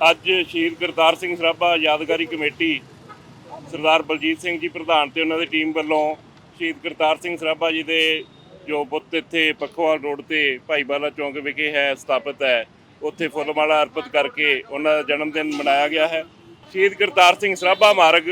ਅੱਜ ਸ਼ਹੀਦ ਗੁਰਦਾਰ ਸਿੰਘ ਸਰਾਭਾ ਯਾਦਗਾਰੀ ਕਮੇਟੀ ਸਰਦਾਰ ਬਲਜੀਤ ਸਿੰਘ ਜੀ ਪ੍ਰਧਾਨ ਤੇ ਉਹਨਾਂ ਦੀ ਟੀਮ ਵੱਲੋਂ ਸ਼ਹੀਦ ਗੁਰਦਾਰ ਸਿੰਘ ਸਰਾਭਾ ਜੀ ਦੇ ਜੋ ਬੁੱਤ ਇੱਥੇ ਪੱਖੋਵਾਲ ਰੋਡ ਤੇ ਭਾਈਵਾਲਾ ਚੌਂਕ ਵਿਖੇ ਹੈ, ਸਥਾਪਿਤ ਹੈ, ਉੱਥੇ ਫੁੱਲਮਾਲਾ ਅਰਪਿਤ ਕਰਕੇ ਉਹਨਾਂ ਦਾ ਜਨਮ ਦਿਨ ਮਨਾਇਆ ਗਿਆ ਹੈ। ਸ਼ਹੀਦ ਗੁਰਦਾਰ ਸਿੰਘ ਸਰਾਭਾ ਮਾਰਗ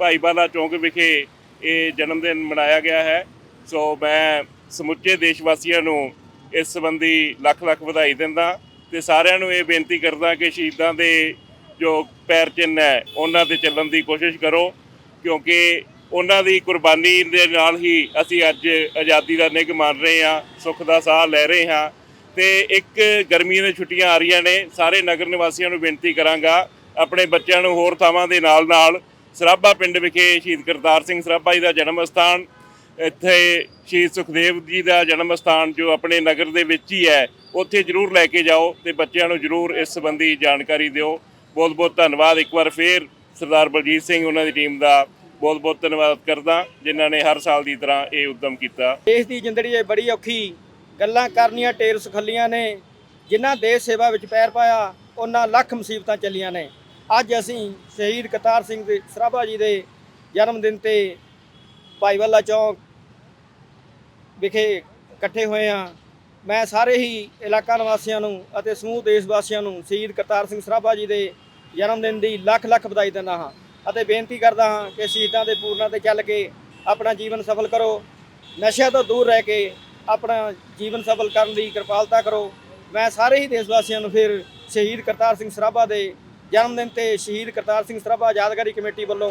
ਭਾਈਵਾਲਾ ਚੌਂਕ ਵਿਖੇ ਇਹ ਜਨਮ ਦਿਨ ਮਨਾਇਆ ਗਿਆ ਹੈ। ਸੋ ਮੈਂ ਸਮੁੱਚੇ ਦੇਸ਼ ਵਾਸੀਆਂ ਨੂੰ ਇਸ ਸੰਬੰਧੀ ਲੱਖ ਲੱਖ ਵਧਾਈ ਦਿੰਦਾ। ਤੇ ਸਾਰਿਆਂ ਨੂੰ ਇਹ ਬੇਨਤੀ ਕਰਦਾ ਕਿ ਸ਼ਹੀਦਾਂ ਦੇ ਜੋ ਪੈਰ ਚਿੰਨ੍ਹ ਹੈ, ਉਹਨਾਂ ਤੇ ਚੱਲਣ ਦੀ ਕੋਸ਼ਿਸ਼ ਕਰੋ, ਕਿਉਂਕਿ ਉਹਨਾਂ ਦੀ ਕੁਰਬਾਨੀ ਦੇ ਨਾਲ ਹੀ ਅਸੀਂ ਅੱਜ ਆਜ਼ਾਦੀ ਦਾ ਨਿੱਘ ਮਾਣ ਰਹੇ ਹਾਂ, ਸੁੱਖ ਦਾ ਸਾਹ ਲੈ ਰਹੇ ਹਾਂ ਤੇ ਇੱਕ ਗਰਮੀ ਦੀਆਂ ਛੁੱਟੀਆਂ ਆ ਰਹੀਆਂ ਨੇ, ਸਾਰੇ ਨਗਰ ਨਿਵਾਸੀਆਂ ਨੂੰ ਬੇਨਤੀ ਕਰਾਂਗਾ, ਆਪਣੇ ਬੱਚਿਆਂ ਨੂੰ ਹੋਰ ਥਾਵਾਂ ਦੇ ਨਾਲ ਨਾਲ ਸਰਾਭਾ ਪਿੰਡ ਵਿਖੇ ਸ਼ਹੀਦ ਕਰਤਾਰ ਸਿੰਘ ਸਰਾਭਾ ਜੀ ਦਾ ਜਨਮ ਸਥਾਨ, ਇੱਥੇ ਸ਼ਹੀਦ ਸੁਖਦੇਵ ਜੀ ਦਾ ਜਨਮ ਸਥਾਨ ਜੋ ਆਪਣੇ ਨਗਰ ਦੇ ਵਿੱਚ ਹੀ ਹੈ ਉੱਥੇ ਜ਼ਰੂਰ ਲੈ ਕੇ ਜਾਓ ਤੇ ਬੱਚਿਆਂ ਨੂੰ ਜ਼ਰੂਰ ਇਸ ਸੰਬੰਧੀ ਜਾਣਕਾਰੀ ਦਿਓ। ਬਹੁਤ ਬਹੁਤ ਧੰਨਵਾਦ। ਇੱਕ ਵਾਰ ਫੇਰ ਸਰਦਾਰ ਬਲਜੀਤ ਸਿੰਘ ਉਹਨਾਂ ਦੀ ਟੀਮ ਦਾ ਬਹੁਤ ਬਹੁਤ ਧੰਨਵਾਦ ਕਰਦਾ, ਜਿਨ੍ਹਾਂ ਨੇ ਹਰ ਸਾਲ ਦੀ ਤਰ੍ਹਾਂ ਇਹ ਉਦਮ ਕੀਤਾ। ਦੇਸ਼ ਦੀ ਜ਼ਿੰਦਗੀ 'ਚ ਬੜੀ ਔਖੀ ਗੱਲਾਂ ਕਰਨੀਆਂ ਟੇਰ ਸੁਖੱਲੀਆਂ ਨੇ, ਜਿਨ੍ਹਾਂ ਦੇਸ਼ ਸੇਵਾ ਵਿੱਚ ਪੈਰ ਪਾਇਆ, ਉਹਨਾਂ ਲੱਖ ਮੁਸੀਬਤਾਂ ਚੱਲੀਆਂ ਨੇ। ਅੱਜ ਅਸੀਂ ਸ਼ਹੀਦ ਕਰਤਾਰ ਸਿੰਘ ਦੇ ਸਰਾਭਾ ਜੀ ਦੇ ਜਨਮ ਦਿਨ ਤੇ ਭਾਈਵਾਲਾ ਚੌਂਕ ਵਿਖੇ ਇਕੱਠੇ ਹੋਏ ਹਾਂ। ਮੈਂ ਸਾਰੇ ਹੀ ਇਲਾਕਾ ਨਿਵਾਸੀਆਂ ਨੂੰ ਅਤੇ ਸਮੂਹ ਦੇਸ਼ ਵਾਸੀਆਂ ਨੂੰ ਸ਼ਹੀਦ ਕਰਤਾਰ ਸਿੰਘ ਸਰਾਭਾ ਜੀ ਦੇ ਜਨਮ ਦਿਨ ਦੀ ਲੱਖ ਲੱਖ ਵਧਾਈ ਦਿੰਦਾ ਹਾਂ ਅਤੇ ਬੇਨਤੀ ਕਰਦਾ ਹਾਂ ਕਿ ਸ਼ਹੀਦਾਂ ਦੇ ਪੂਰਨਾਂ ਤੇ ਚੱਲ ਕੇ ਆਪਣਾ ਜੀਵਨ ਸਫਲ ਕਰੋ, ਨਸ਼ਿਆਂ ਤੋਂ ਦੂਰ ਰਹਿ ਕੇ ਆਪਣਾ ਜੀਵਨ ਸਫਲ ਕਰਨ ਦੀ ਕਿਰਪਾਲਤਾ ਕਰੋ। ਮੈਂ ਸਾਰੇ ਹੀ ਦੇਸ਼ ਵਾਸੀਆਂ ਨੂੰ ਫਿਰ ਸ਼ਹੀਦ ਕਰਤਾਰ ਸਿੰਘ ਸਰਾਭਾ ਦੇ ਜਨਮ ਦਿਨ ਤੇ ਸ਼ਹੀਦ ਕਰਤਾਰ ਸਿੰਘ ਸਰਾਭਾ ਯਾਦਗਾਰੀ ਕਮੇਟੀ ਵੱਲੋਂ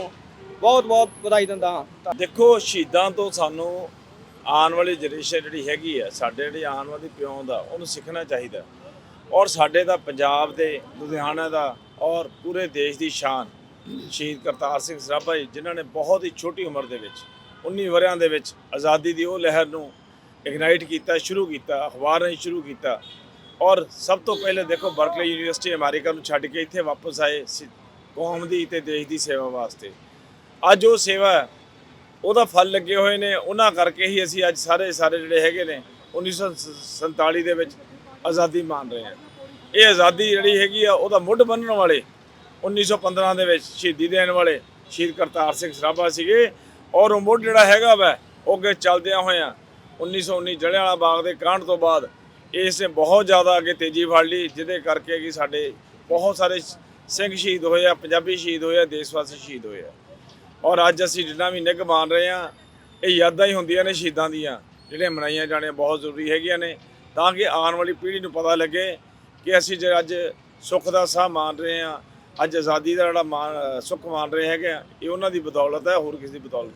ਬਹੁਤ ਬਹੁਤ ਵਧਾਈ ਦਿੰਦਾ ਹਾਂ। ਦੇਖੋ, ਸ਼ਹੀਦਾਂ ਤੋਂ ਸਾਨੂੰ ਆਉਣ ਵਾਲੀ ਜਨਰੇਸ਼ਨ ਜਿਹੜੀ ਹੈਗੀ ਆ, ਸਾਡੇ ਜਿਹੜੇ ਆਉਣ ਵਾਲੀ ਪਿਓ ਦਾ, ਉਹਨੂੰ ਸਿੱਖਣਾ ਚਾਹੀਦਾ। ਔਰ ਸਾਡੇ ਦਾ ਪੰਜਾਬ ਦੇ, ਲੁਧਿਆਣਾ ਦਾ ਔਰ ਪੂਰੇ ਦੇਸ਼ ਦੀ ਸ਼ਾਨ। ਸ਼ਹੀਦ ਕਰਤਾਰ ਸਿੰਘ ਸਰਾਭਾ ਜੀ, ਜਿਨ੍ਹਾਂ ਨੇ ਬਹੁਤ ਹੀ ਛੋਟੀ ਉਮਰ ਦੇ ਵਿੱਚ 19 ਵਰਿਆਂ ਦੇ ਵਿੱਚ ਆਜ਼ਾਦੀ ਦੀ ਉਹ ਲਹਿਰ ਨੂੰ ਇਗਨਾਈਟ ਕੀਤਾ, ਸ਼ੁਰੂ ਕੀਤਾ, ਅਖਬਾਰ ਰਾਹੀਂ ਸ਼ੁਰੂ ਕੀਤਾ। ਔਰ ਸਭ ਤੋਂ ਪਹਿਲੇ ਦੇਖੋ, ਬਰਕਲੇ ਯੂਨੀਵਰਸਿਟੀ ਅਮਰੀਕਾ ਨੂੰ ਛੱਡ ਕੇ ਇੱਥੇ ਵਾਪਸ ਆਏ ਸੀ, ਕੌਮ ਦੀ ਤੇ ਦੇਸ਼ ਦੀ ਸੇਵਾ ਵਾਸਤੇ। ਅੱਜ ਉਹ ਸੇਵਾ ਉਹਦਾ ਫਲ ਲੱਗੇ ਹੋਏ ਨੇ, ਉਹਨਾਂ ਕਰਕੇ ਹੀ ਅਸੀਂ ਅੱਜ ਸਾਰੇ ਸਾਰੇ ਜਿਹੜੇ ਹੈਗੇ ਨੇ 1947 ਦੇ ਵਿੱਚ ਆਜ਼ਾਦੀ ਮਾਣ ਰਹੇ ਹਾਂ। ਇਹ ਆਜ਼ਾਦੀ ਜਿਹੜੀ ਹੈਗੀ ਆ, ਉਹਦਾ ਮੁੱਢ ਬੰਨਣ ਵਾਲੇ 1915 ਦੇ ਵਿੱਚ ਸ਼ਹੀਦੀ ਦੇਣ ਵਾਲੇ ਸ਼ਹੀਦ ਕਰਤਾਰ ਸਿੰਘ ਸਰਾਭਾ ਸੀਗੇ, ਔਰ ਉਹ ਮੁੱਢ ਜਿਹੜਾ ਹੈਗਾ ਵਾ, ਉਹ ਅੱਗੇ ਚੱਲਦਿਆਂ ਹੋਇਆਂ 1919 ਜਲਿਆਂਵਾਲਾ ਬਾਗ ਦੇ ਕਾਂਡ ਤੋਂ ਬਾਅਦ ਇਸ ਨੇ ਬਹੁਤ ਜ਼ਿਆਦਾ ਅੱਗੇ ਤੇਜ਼ੀ ਫੜ ਲਈ, ਜਿਹਦੇ ਕਰਕੇ ਕਿ ਸਾਡੇ ਬਹੁਤ ਸਾਰੇ ਸਿੰਘ ਸ਼ਹੀਦ ਹੋਏ ਆ, ਪੰਜਾਬੀ ਸ਼ਹੀਦ ਹੋਏ ਆ, ਦੇਸ਼ ਵਾਸੀ ਸ਼ਹੀਦ ਹੋਏ ਆ। ਔਰ ਅੱਜ ਅਸੀਂ ਜਿੰਨਾ ਵੀ ਨਿੱਘ ਮਾਣ ਰਹੇ ਹਾਂ, ਇਹ ਯਾਦਾਂ ਹੀ ਹੁੰਦੀਆਂ ਨੇ ਸ਼ਹੀਦਾਂ ਦੀਆਂ, ਜਿਹੜੀਆਂ ਮਨਾਈਆਂ ਜਾਣੀਆਂ ਬਹੁਤ ਜ਼ਰੂਰੀ ਹੈਗੀਆਂ ਨੇ। ਤਾਂ ਕਿ ਆਉਣ ਵਾਲੀ ਪੀੜ੍ਹੀ ਨੂੰ ਪਤਾ ਲੱਗੇ ਕਿ ਅਸੀਂ ਜੇ ਅੱਜ ਸੁੱਖ ਦਾ ਸਾਹ ਮਾਣ ਰਹੇ ਹਾਂ, ਅੱਜ ਆਜ਼ਾਦੀ ਦਾ ਜਿਹੜਾ ਮਾਣ, ਸੁੱਖ ਮਾਣ ਰਹੇ ਹੈਗੇ ਆ ਇਹ ਉਹਨਾਂ ਦੀ ਬਦੌਲਤ ਹੈ, ਹੋਰ ਕਿਸੇ ਦੀ ਬਦੌਲਤ